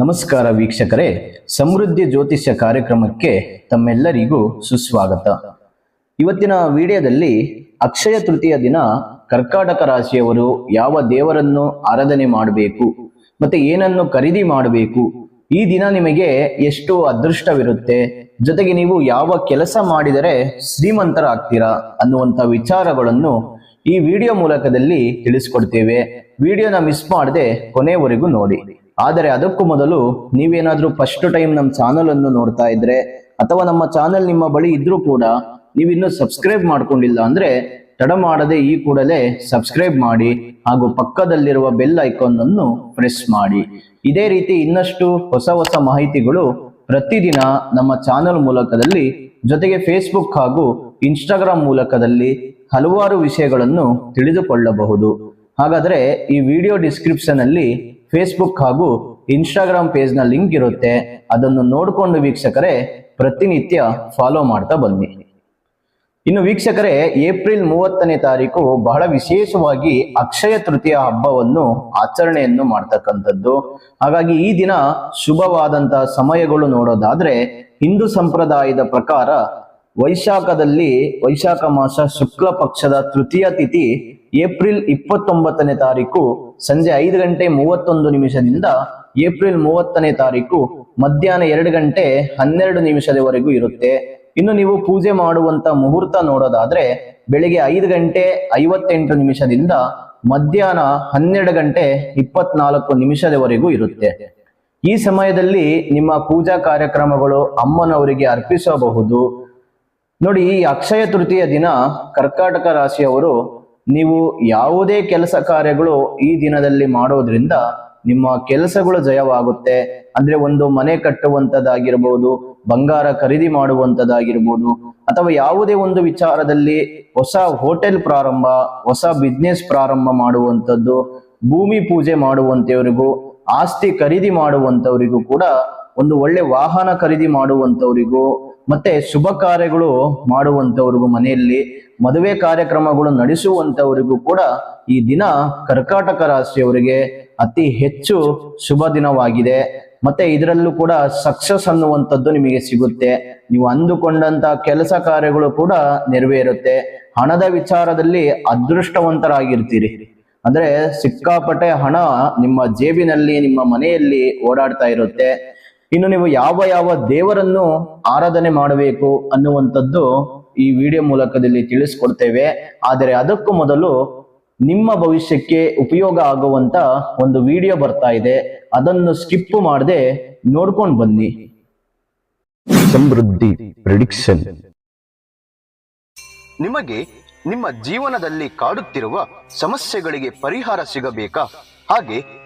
ನಮಸ್ಕಾರ ವೀಕ್ಷಕರೇ, ಸಮೃದ್ಧಿ ಜ್ಯೋತಿಷ್ಯ ಕಾರ್ಯಕ್ರಮಕ್ಕೆ ತಮ್ಮೆಲ್ಲರಿಗೂ ಸುಸ್ವಾಗತ. ಇವತ್ತಿನ ವಿಡಿಯೋದಲ್ಲಿ ಅಕ್ಷಯ ತೃತೀಯ ದಿನ ಕರ್ಕಾಟಕ ರಾಶಿಯವರು ಯಾವ ದೇವರನ್ನು ಆರಾಧನೆ ಮಾಡಬೇಕು, ಮತ್ತೆ ಏನನ್ನು ಖರೀದಿ ಮಾಡಬೇಕು, ಈ ದಿನ ನಿಮಗೆ ಎಷ್ಟು ಅದೃಷ್ಟವಿರುತ್ತೆ. ಜೊತೆಗೆ ನೀವು ಯಾವ ಕೆಲಸ ಮಾಡಿದರೆ ಶ್ರೀಮಂತರಾಗ್ತೀರಾ ಅನ್ನುವಂಥ ವಿಚಾರಗಳನ್ನು ಈ ವಿಡಿಯೋ ಮೂಲಕದಲ್ಲಿ ತಿಳಿಸ್ಕೊಡ್ತೇವೆ. ವಿಡಿಯೋನ ಮಿಸ್ ಮಾಡದೆ ಕೊನೆವರೆಗೂ ನೋಡಿ. ಆದರೆ ಅದಕ್ಕೂ ಮೊದಲು ನೀವೇನಾದ್ರೂ ಫಸ್ಟ್ ಟೈಮ್ ನಮ್ಮ ಚಾನಲ್ ಅನ್ನು ನೋಡ್ತಾ ಇದ್ರೆ ಅಥವಾ ನಮ್ಮ ಚಾನಲ್ ನಿಮ್ಮ ಬಳಿ ಇದ್ರೂ ಕೂಡ ನೀವಿನ್ನೂ ಸಬ್ಸ್ಕ್ರೈಬ್ ಮಾಡ್ಕೊಂಡಿಲ್ಲ ಅಂದ್ರೆ ತಡ ಮಾಡದೆ ಈ ಕೂಡಲೇ ಸಬ್ಸ್ಕ್ರೈಬ್ ಮಾಡಿ ಹಾಗೂ ಪಕ್ಕದಲ್ಲಿರುವ ಬೆಲ್ ಐಕಾನ್ ಅನ್ನು ಪ್ರೆಸ್ ಮಾಡಿ. ಇದೇ ರೀತಿ ಇನ್ನಷ್ಟು ಹೊಸ ಹೊಸ ಮಾಹಿತಿಗಳು ಪ್ರತಿದಿನ ನಮ್ಮ ಚಾನಲ್ ಮೂಲಕದಲ್ಲಿ ಜೊತೆಗೆ ಫೇಸ್ಬುಕ್ ಹಾಗೂ ಇನ್ಸ್ಟಾಗ್ರಾಮ್ ಮೂಲಕದಲ್ಲಿ ಹಲವಾರು ವಿಷಯಗಳನ್ನು ತಿಳಿದುಕೊಳ್ಳಬಹುದು. ಹಾಗಾದ್ರೆ ಈ ವಿಡಿಯೋ ಡಿಸ್ಕ್ರಿಪ್ಷನ್ ಅಲ್ಲಿ ಫೇಸ್ಬುಕ್ ಹಾಗೂ ಇನ್ಸ್ಟಾಗ್ರಾಮ್ ಪೇಜ್ನ ಲಿಂಕ್ ಇರುತ್ತೆ. ಅದನ್ನು ನೋಡಿಕೊಂಡು ವೀಕ್ಷಕರೇ, ಪ್ರತಿನಿತ್ಯ ಫಾಲೋ ಮಾಡ್ತಾ ಬನ್ನಿ. ಇನ್ನು ವೀಕ್ಷಕರೇ ಏಪ್ರಿಲ್ ಮೂವತ್ತನೇ ತಾರೀಕು ಬಹಳ ವಿಶೇಷವಾಗಿ ಅಕ್ಷಯ ತೃತೀಯ ಹಬ್ಬವನ್ನು ಆಚರಣೆಯನ್ನು ಮಾಡ್ತಕ್ಕಂಥದ್ದು. ಹಾಗಾಗಿ ಈ ದಿನ ಶುಭವಾದಂತಹ ಸಮಯಗಳು ನೋಡೋದಾದ್ರೆ ಹಿಂದೂ ಸಂಪ್ರದಾಯದ ಪ್ರಕಾರ ವೈಶಾಖದಲ್ಲಿ ವೈಶಾಖ ಮಾಸ ಶುಕ್ಲ ಪಕ್ಷದ ತೃತೀಯ ತಿಥಿ ಏಪ್ರಿಲ್ ಇಪ್ಪತ್ತೊಂಬತ್ತನೇ ತಾರೀಕು ಸಂಜೆ ಐದು ಗಂಟೆ ಮೂವತ್ತೊಂದು ನಿಮಿಷದಿಂದ ಏಪ್ರಿಲ್ ಮೂವತ್ತನೇ ತಾರೀಕು ಮಧ್ಯಾಹ್ನ ಎರಡು ಗಂಟೆ ಹನ್ನೆರಡು ನಿಮಿಷದವರೆಗೂ ಇರುತ್ತೆ. ಇನ್ನು ನೀವು ಪೂಜೆ ಮಾಡುವಂತ ಮುಹೂರ್ತ ನೋಡೋದಾದ್ರೆ ಬೆಳಿಗ್ಗೆ ಐದು ಗಂಟೆ ಐವತ್ತೆಂಟು ನಿಮಿಷದಿಂದ ಮಧ್ಯಾಹ್ನ ಹನ್ನೆರಡು ಗಂಟೆ ಇಪ್ಪತ್ನಾಲ್ಕು ನಿಮಿಷದವರೆಗೂ ಇರುತ್ತೆ. ಈ ಸಮಯದಲ್ಲಿ ನಿಮ್ಮ ಪೂಜಾ ಕಾರ್ಯಕ್ರಮಗಳು ಅಮ್ಮನವರಿಗೆ ಅರ್ಪಿಸಬಹುದು. ನೋಡಿ, ಈ ಅಕ್ಷಯ ತೃತೀಯ ದಿನ ಕರ್ಕಾಟಕ ರಾಶಿಯವರು ನೀವು ಯಾವುದೇ ಕೆಲಸ ಕಾರ್ಯಗಳು ಈ ದಿನದಲ್ಲಿ ಮಾಡೋದ್ರಿಂದ ನಿಮ್ಮ ಕೆಲಸಗಳು ಜಯವಾಗುತ್ತೆ. ಅಂದ್ರೆ ಒಂದು ಮನೆ ಕಟ್ಟುವಂತದ್ದಾಗಿರ್ಬೋದು, ಬಂಗಾರ ಖರೀದಿ ಮಾಡುವಂತದ್ದಾಗಿರ್ಬೋದು, ಅಥವಾ ಯಾವುದೇ ಒಂದು ವಿಚಾರದಲ್ಲಿ ಹೊಸ ಹೋಟೆಲ್ ಪ್ರಾರಂಭ, ಹೊಸ ಬಿಸ್ನೆಸ್ ಪ್ರಾರಂಭ ಮಾಡುವಂಥದ್ದು ಭೂಮಿ ಪೂಜೆ ಮಾಡುವಂತವರಿಗೂ, ಆಸ್ತಿ ಖರೀದಿ ಮಾಡುವಂತವರಿಗೂ ಕೂಡ ಒಂದು ಒಳ್ಳೆ ವಾಹನ ಖರೀದಿ ಮಾಡುವಂತವರಿಗೂ ಮತ್ತೆ ಶುಭ ಕಾರ್ಯಗಳು ಮಾಡುವಂಥವ್ರಿಗೂ ಮನೆಯಲ್ಲಿ, ಮದುವೆ ಕಾರ್ಯಕ್ರಮಗಳು ನಡೆಸುವಂತವರಿಗೂ ಕೂಡ ಈ ದಿನ ಕರ್ಕಾಟಕ ರಾಶಿಯವರಿಗೆ ಅತಿ ಹೆಚ್ಚು ಶುಭ ದಿನವಾಗಿದೆ. ಮತ್ತೆ ಇದರಲ್ಲೂ ಕೂಡ ಸಕ್ಸಸ್ ಅನ್ನುವಂಥದ್ದು ನಿಮಗೆ ಸಿಗುತ್ತೆ. ನೀವು ಅಂದುಕೊಂಡಂತ ಕೆಲಸ ಕಾರ್ಯಗಳು ಕೂಡ ನೆರವೇರುತ್ತೆ. ಹಣದ ವಿಚಾರದಲ್ಲಿ ಅದೃಷ್ಟವಂತರಾಗಿರ್ತೀರಿ. ಅಂದ್ರೆ ಸಿಕ್ಕಾಪಟ್ಟೆ ಹಣ ನಿಮ್ಮ ಜೇಬಿನಲ್ಲಿ, ನಿಮ್ಮ ಮನೆಯಲ್ಲಿ ಓಡಾಡ್ತಾ ಇರುತ್ತೆ. ಇನ್ನು ನೀವು ಯಾವ ಯಾವ ದೇವರನ್ನು ಆರಾಧನೆ ಮಾಡಬೇಕು ಅನ್ನುವಂಥದ್ದು ಈ ವಿಡಿಯೋ ಮೂಲಕದಲ್ಲಿ ತಿಳಿಸ್ಕೊಡ್ತೇವೆ. ಆದರೆ ಅದಕ್ಕೂ ಮೊದಲು ನಿಮ್ಮ ಭವಿಷ್ಯಕ್ಕೆ ಉಪಯೋಗ ಆಗುವಂತ ಒಂದು ವಿಡಿಯೋ ಬರ್ತಾ ಇದೆ. ಅದನ್ನು ಸ್ಕಿಪ್ ಮಾಡದೆ ನೋಡ್ಕೊಂಡು ಬನ್ನಿ. ಸಮೃದ್ಧಿ ಪ್ರಿಡಿಕ್ಷನ್. ನಿಮಗೆ ನಿಮ್ಮ ಜೀವನದಲ್ಲಿ ಕಾಡುತ್ತಿರುವ ಸಮಸ್ಯೆಗಳಿಗೆ ಪರಿಹಾರ ಸಿಗಬೇಕಾ? ಹಾಗೆ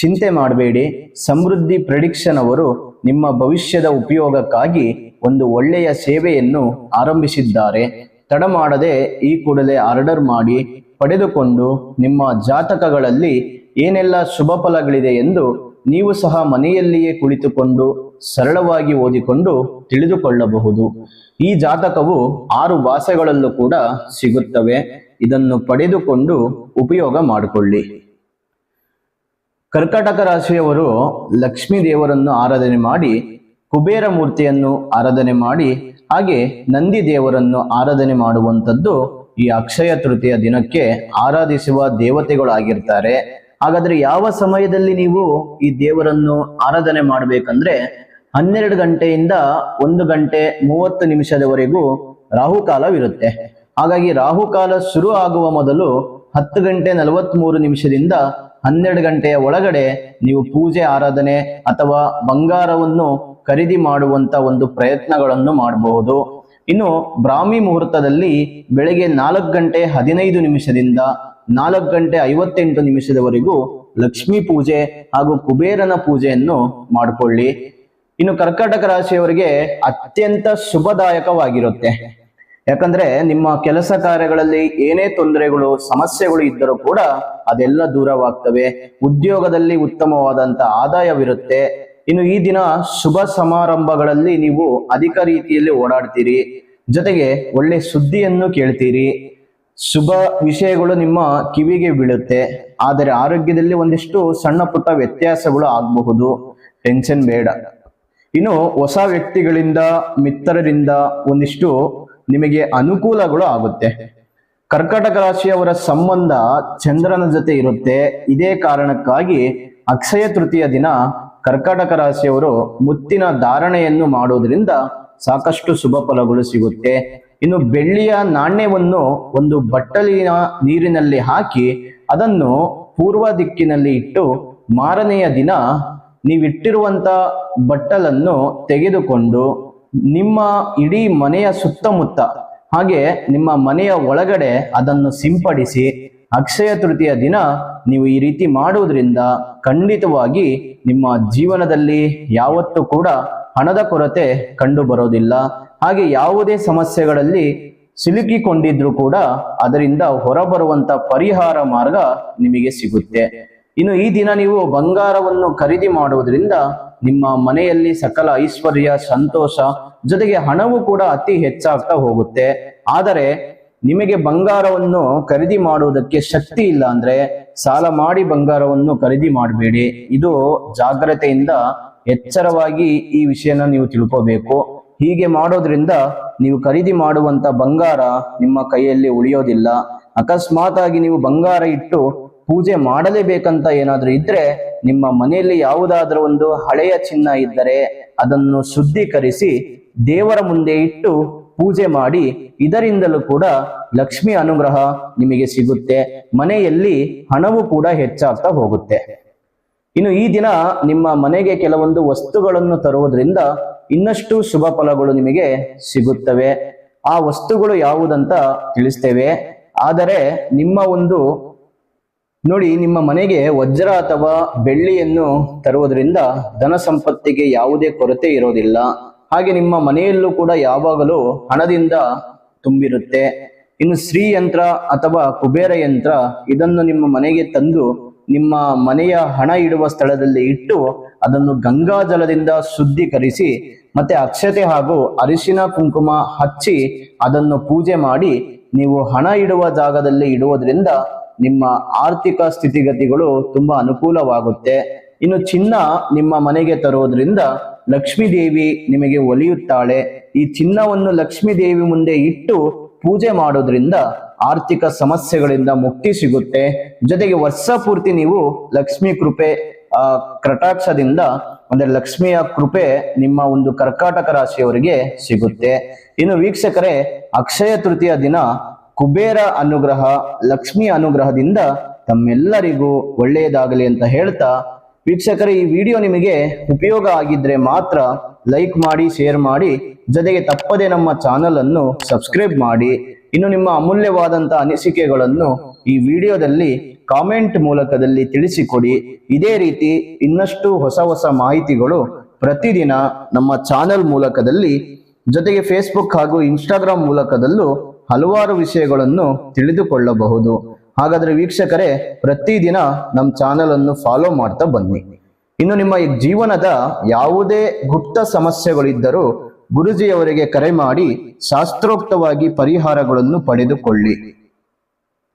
ಚಿಂತೆ ಮಾಡಬೇಡಿ. ಸಮೃದ್ಧಿ ಪ್ರೆಡಿಕ್ಷನ್ ಅವರು ನಿಮ್ಮ ಭವಿಷ್ಯದ ಉಪಯೋಗಕ್ಕಾಗಿ ಒಂದು ಒಳ್ಳೆಯ ಸೇವೆಯನ್ನು ಆರಂಭಿಸಿದ್ದಾರೆ. ತಡ ಮಾಡದೆ ಈ ಕೂಡಲೇ ಆರ್ಡರ್ ಮಾಡಿ, ಪಡೆದುಕೊಂಡು ನಿಮ್ಮ ಜಾತಕಗಳಲ್ಲಿ ಏನೆಲ್ಲ ಶುಭ ಫಲಗಳಿದೆ ಎಂದು ನೀವು ಸಹ ಮನೆಯಲ್ಲಿಯೇ ಕುಳಿತುಕೊಂಡು ಸರಳವಾಗಿ ಓದಿಕೊಂಡು ತಿಳಿದುಕೊಳ್ಳಬಹುದು. ಈ ಜಾತಕವು ಆರು ಭಾಷೆಗಳಲ್ಲೂ ಕೂಡ ಸಿಗುತ್ತವೆ. ಇದನ್ನು ಪಡೆದುಕೊಂಡು ಉಪಯೋಗ ಮಾಡಿಕೊಳ್ಳಿ. ಕರ್ಕಾಟಕ ರಾಶಿಯವರು ಲಕ್ಷ್ಮೀ ದೇವರನ್ನು ಆರಾಧನೆ ಮಾಡಿ, ಕುಬೇರ ಮೂರ್ತಿಯನ್ನು ಆರಾಧನೆ ಮಾಡಿ, ಹಾಗೆ ನಂದಿ ದೇವರನ್ನು ಆರಾಧನೆ ಮಾಡುವಂಥದ್ದು ಈ ಅಕ್ಷಯ ತೃತೀಯ ದಿನಕ್ಕೆ ಆರಾಧಿಸುವ ದೇವತೆಗಳಾಗಿರ್ತಾರೆ. ಹಾಗಾದ್ರೆ ಯಾವ ಸಮಯದಲ್ಲಿ ನೀವು ಈ ದೇವರನ್ನು ಆರಾಧನೆ ಮಾಡಬೇಕಂದ್ರೆ ಹನ್ನೆರಡು ಗಂಟೆಯಿಂದ ಒಂದು ಗಂಟೆ ಮೂವತ್ತು ನಿಮಿಷದವರೆಗೂ ರಾಹುಕಾಲವಿರುತ್ತೆ. ಹಾಗಾಗಿ ರಾಹುಕಾಲ ಶುರು ಆಗುವ ಮೊದಲು ಹತ್ತು ಗಂಟೆ ನಲವತ್ಮೂರು ನಿಮಿಷದಿಂದ ಹನ್ನೆರಡು ಗಂಟೆಯ ಒಳಗಡೆ ನೀವು ಪೂಜೆ, ಆರಾಧನೆ ಅಥವಾ ಬಂಗಾರವನ್ನು ಖರೀದಿ ಮಾಡುವಂತ ಒಂದು ಪ್ರಯತ್ನಗಳನ್ನು ಮಾಡಬಹುದು. ಇನ್ನು ಬ್ರಾಹ್ಮಿ ಮುಹೂರ್ತದಲ್ಲಿ ಬೆಳಗ್ಗೆ ನಾಲ್ಕು ಗಂಟೆ ಹದಿನೈದು ನಿಮಿಷದಿಂದ ನಾಲ್ಕು ಗಂಟೆ ಐವತ್ತೆಂಟು ನಿಮಿಷದವರೆಗೂ ಲಕ್ಷ್ಮೀ ಪೂಜೆ ಹಾಗೂ ಕುಬೇರನ ಪೂಜೆಯನ್ನು ಮಾಡಿಕೊಳ್ಳಿ. ಇನ್ನು ಕರ್ಕಾಟಕ ರಾಶಿಯವರಿಗೆ ಅತ್ಯಂತ ಶುಭದಾಯಕವಾಗಿರುತ್ತೆ. ಯಾಕಂದ್ರೆ ನಿಮ್ಮ ಕೆಲಸ ಕಾರ್ಯಗಳಲ್ಲಿ ಏನೇ ತೊಂದರೆಗಳು, ಸಮಸ್ಯೆಗಳು ಇದ್ದರೂ ಕೂಡ ಅದೆಲ್ಲ ದೂರವಾಗ್ತವೆ. ಉದ್ಯೋಗದಲ್ಲಿ ಉತ್ತಮವಾದಂತ ಆದಾಯವಿರುತ್ತೆ. ಇನ್ನು ಈ ದಿನ ಶುಭ ಸಮಾರಂಭಗಳಲ್ಲಿ ನೀವು ಅಧಿಕ ರೀತಿಯಲ್ಲಿ ಓಡಾಡ್ತೀರಿ. ಜೊತೆಗೆ ಒಳ್ಳೆ ಸುದ್ದಿಯನ್ನು ಕೇಳ್ತೀರಿ. ಶುಭ ವಿಷಯಗಳು ನಿಮ್ಮ ಕಿವಿಗೆ ಬೀಳುತ್ತೆ. ಆದರೆ ಆರೋಗ್ಯದಲ್ಲಿ ಒಂದಿಷ್ಟು ಸಣ್ಣ ಪುಟ್ಟ ವ್ಯತ್ಯಾಸಗಳು ಆಗಬಹುದು. ಟೆನ್ಷನ್ ಬೇಡ. ಇನ್ನು ಹೊಸ ವ್ಯಕ್ತಿಗಳಿಂದ, ಮಿತ್ರರಿಂದ ಒಂದಿಷ್ಟು ನಿಮಗೆ ಅನುಕೂಲಗಳು ಆಗುತ್ತೆ. ಕರ್ಕಾಟಕ ರಾಶಿಯವರ ಸಂಬಂಧ ಚಂದ್ರನ ಜೊತೆ ಇರುತ್ತೆ. ಇದೇ ಕಾರಣಕ್ಕಾಗಿ ಅಕ್ಷಯ ತೃತೀಯ ದಿನ ಕರ್ಕಾಟಕ ರಾಶಿಯವರು ಮುತ್ತಿನ ಧಾರಣೆಯನ್ನು ಮಾಡುವುದರಿಂದ ಸಾಕಷ್ಟು ಶುಭ ಫಲಗಳು ಸಿಗುತ್ತೆ. ಇನ್ನು ಬೆಳ್ಳಿಯ ನಾಣ್ಯವನ್ನು ಒಂದು ಬಟ್ಟಲಿನ ನೀರಿನಲ್ಲಿ ಹಾಕಿ ಅದನ್ನು ಪೂರ್ವ ದಿಕ್ಕಿನಲ್ಲಿ ಇಟ್ಟು ಮಾರನೆಯ ದಿನ ನೀವಿಟ್ಟಿರುವಂತ ಬಟ್ಟಲನ್ನು ತೆಗೆದುಕೊಂಡು ನಿಮ್ಮ ಇಡೀ ಮನೆಯ ಸುತ್ತಮುತ್ತ, ಹಾಗೆ ನಿಮ್ಮ ಮನೆಯ ಒಳಗಡೆ ಅದನ್ನು ಸಿಂಪಡಿಸಿ ಅಕ್ಷಯ ತೃತೀಯ ದಿನ ನೀವು ಈ ರೀತಿ ಮಾಡುವುದರಿಂದ ಖಂಡಿತವಾಗಿ ನಿಮ್ಮ ಜೀವನದಲ್ಲಿ ಯಾವತ್ತೂ ಕೂಡ ಹಣದ ಕೊರತೆ ಕಂಡು ಬರೋದಿಲ್ಲ. ಹಾಗೆ ಯಾವುದೇ ಸಮಸ್ಯೆಗಳಲ್ಲಿ ಸಿಲುಕಿಕೊಂಡಿದ್ರು ಕೂಡ ಅದರಿಂದ ಹೊರಬರುವಂತ ಪರಿಹಾರ ಮಾರ್ಗ ನಿಮಗೆ ಸಿಗುತ್ತೆ. ಇನ್ನು ಈ ದಿನ ನೀವು ಬಂಗಾರವನ್ನು ಖರೀದಿ ಮಾಡುವುದರಿಂದ ನಿಮ್ಮ ಮನೆಯಲ್ಲಿ ಸಕಲ ಐಶ್ವರ್ಯ, ಸಂತೋಷ, ಜೊತೆಗೆ ಹಣವು ಕೂಡ ಅತಿ ಹೆಚ್ಚಾಗ್ತಾ ಹೋಗುತ್ತೆ. ಆದರೆ ನಿಮಗೆ ಬಂಗಾರವನ್ನು ಖರೀದಿ ಮಾಡುವುದಕ್ಕೆ ಶಕ್ತಿ ಇಲ್ಲ ಅಂದ್ರೆ ಸಾಲ ಮಾಡಿ ಬಂಗಾರವನ್ನು ಖರೀದಿ ಮಾಡಬೇಡಿ. ಇದು ಜಾಗ್ರತೆಯಿಂದ ಎಚ್ಚರವಾಗಿ ಈ ವಿಷಯನ ನೀವು ತಿಳ್ಕೋಬೇಕು. ಹೀಗೆ ಮಾಡೋದ್ರಿಂದ ನೀವು ಖರೀದಿ ಮಾಡುವಂತ ಬಂಗಾರ ನಿಮ್ಮ ಕೈಯಲ್ಲಿ ಉಳಿಯೋದಿಲ್ಲ. ಅಕಸ್ಮಾತ್ ಆಗಿ ನೀವು ಬಂಗಾರ ಇಟ್ಟು ಪೂಜೆ ಮಾಡಲೇಬೇಕಂತ ಏನಾದ್ರೂ ಇದ್ರೆ ನಿಮ್ಮ ಮನೆಯಲ್ಲಿ ಯಾವುದಾದ್ರೂ ಒಂದು ಹಳೆಯ ಚಿನ್ನ ಇದ್ದರೆ ಅದನ್ನು ಶುದ್ಧೀಕರಿಸಿ ದೇವರ ಮುಂದೆ ಇಟ್ಟು ಪೂಜೆ ಮಾಡಿ ಇದರಿಂದಲೂ ಕೂಡ ಲಕ್ಷ್ಮಿ ಅನುಗ್ರಹ ನಿಮಗೆ ಸಿಗುತ್ತೆ. ಮನೆಯಲ್ಲಿ ಹಣವು ಕೂಡ ಹೆಚ್ಚಾಗ್ತಾ ಹೋಗುತ್ತೆ. ಇನ್ನು ಈ ದಿನ ನಿಮ್ಮ ಮನೆಗೆ ಕೆಲವೊಂದು ವಸ್ತುಗಳನ್ನು ತರುವುದರಿಂದ ಇನ್ನಷ್ಟು ಶುಭ ಫಲಗಳು ನಿಮಗೆ ಸಿಗುತ್ತವೆ. ಆ ವಸ್ತುಗಳು ಯಾವುದಂತ ತಿಳಿಸ್ತೇವೆ. ಆದರೆ ನಿಮ್ಮ ಒಂದು ನೋಡಿ, ನಿಮ್ಮ ಮನೆಗೆ ವಜ್ರ ಅಥವಾ ಬೆಳ್ಳಿಯನ್ನು ತರುವುದರಿಂದ ಧನ ಸಂಪತ್ತಿಗೆ ಯಾವುದೇ ಕೊರತೆ ಇರೋದಿಲ್ಲ. ಹಾಗೆ ನಿಮ್ಮ ಮನೆಯಲ್ಲೂ ಕೂಡ ಯಾವಾಗಲೂ ಹಣದಿಂದ ತುಂಬಿರುತ್ತೆ. ಇನ್ನು ಶ್ರೀ ಯಂತ್ರ ಅಥವಾ ಕುಬೇರ ಯಂತ್ರ, ಇದನ್ನು ನಿಮ್ಮ ಮನೆಗೆ ತಂದು ನಿಮ್ಮ ಮನೆಯ ಹಣ ಇಡುವ ಸ್ಥಳದಲ್ಲಿ ಇಟ್ಟು ಅದನ್ನು ಗಂಗಾ ಜಲದಿಂದ ಶುದ್ಧೀಕರಿಸಿ, ಮತ್ತೆ ಅಕ್ಷತೆ ಹಾಗೂ ಅರಿಶಿನ ಕುಂಕುಮ ಹಚ್ಚಿ ಅದನ್ನು ಪೂಜೆ ಮಾಡಿ, ನೀವು ಹಣ ಇಡುವ ಜಾಗದಲ್ಲಿ ಇಡುವುದರಿಂದ ನಿಮ್ಮ ಆರ್ಥಿಕ ಸ್ಥಿತಿಗತಿಗಳು ತುಂಬಾ ಅನುಕೂಲವಾಗುತ್ತೆ. ಇನ್ನು ಚಿನ್ನ ನಿಮ್ಮ ಮನೆಗೆ ತರೋದ್ರಿಂದ ಲಕ್ಷ್ಮೀ ದೇವಿ ನಿಮಗೆ ಒಲಿಯುತ್ತಾಳೆ. ಈ ಚಿನ್ನವನ್ನು ಲಕ್ಷ್ಮೀ ದೇವಿ ಮುಂದೆ ಇಟ್ಟು ಪೂಜೆ ಮಾಡೋದ್ರಿಂದ ಆರ್ಥಿಕ ಸಮಸ್ಯೆಗಳಿಂದ ಮುಕ್ತಿ ಸಿಗುತ್ತೆ. ಜೊತೆಗೆ ವರ್ಷ ಪೂರ್ತಿ ನೀವು ಲಕ್ಷ್ಮೀ ಕೃಪೆ, ಆ, ಕಟಾಕ್ಷದಿಂದ, ಅಂದ್ರೆ ಲಕ್ಷ್ಮಿಯ ಕೃಪೆ ನಿಮ್ಮ ಒಂದು ಕರ್ಕಾಟಕ ರಾಶಿಯವರಿಗೆ ಸಿಗುತ್ತೆ. ಇನ್ನು ವೀಕ್ಷಕರೇ, ಅಕ್ಷಯ ತೃತೀಯ ದಿನ ಕುಬೇರ ಅನುಗ್ರಹ, ಲಕ್ಷ್ಮಿ ಅನುಗ್ರಹದಿಂದ ತಮ್ಮೆಲ್ಲರಿಗೂ ಒಳ್ಳೆಯದಾಗಲಿ ಅಂತ ಹೇಳ್ತಾ, ವೀಕ್ಷಕರ, ಈ ವಿಡಿಯೋ ನಿಮಗೆ ಉಪಯೋಗ ಆಗಿದ್ರೆ ಮಾತ್ರ ಲೈಕ್ ಮಾಡಿ, ಶೇರ್ ಮಾಡಿ, ಜೊತೆಗೆ ತಪ್ಪದೆ ನಮ್ಮ ಚಾನಲ್ ಅನ್ನು ಸಬ್ಸ್ಕ್ರೈಬ್ ಮಾಡಿ. ಇನ್ನು ನಿಮ್ಮ ಅಮೂಲ್ಯವಾದಂತ ಅನಿಸಿಕೆಗಳನ್ನು ಈ ವಿಡಿಯೋದಲ್ಲಿ ಕಾಮೆಂಟ್ ಮೂಲಕದಲ್ಲಿ ತಿಳಿಸಿಕೊಡಿ. ಇದೇ ರೀತಿ ಇನ್ನಷ್ಟು ಹೊಸ ಹೊಸ ಮಾಹಿತಿಗಳು ಪ್ರತಿದಿನ ನಮ್ಮ ಚಾನಲ್ ಮೂಲಕದಲ್ಲಿ, ಜೊತೆಗೆ ಫೇಸ್ಬುಕ್ ಹಾಗೂ ಇನ್ಸ್ಟಾಗ್ರಾಮ್ ಮೂಲಕದಲ್ಲೂ ಹಲವಾರು ವಿಷಯಗಳನ್ನು ತಿಳಿದುಕೊಳ್ಳಬಹುದು. ಹಾಗಾದ್ರೆ ವೀಕ್ಷಕರೇ, ಪ್ರತಿದಿನ ನಮ್ಮ ಚಾನೆಲ್ ಅನ್ನು ಫಾಲೋ ಮಾಡ್ತಾ ಬನ್ನಿ. ಇನ್ನು ನಿಮ್ಮ ಜೀವನದ ಯಾವುದೇ ಗುಪ್ತ ಸಮಸ್ಯೆಗಳಿದ್ದರೂ ಗುರುಜಿಯವರಿಗೆ ಕರೆ ಮಾಡಿ ಶಾಸ್ತ್ರೋಕ್ತವಾಗಿ ಪರಿಹಾರಗಳನ್ನು ಪಡೆದುಕೊಳ್ಳಿ.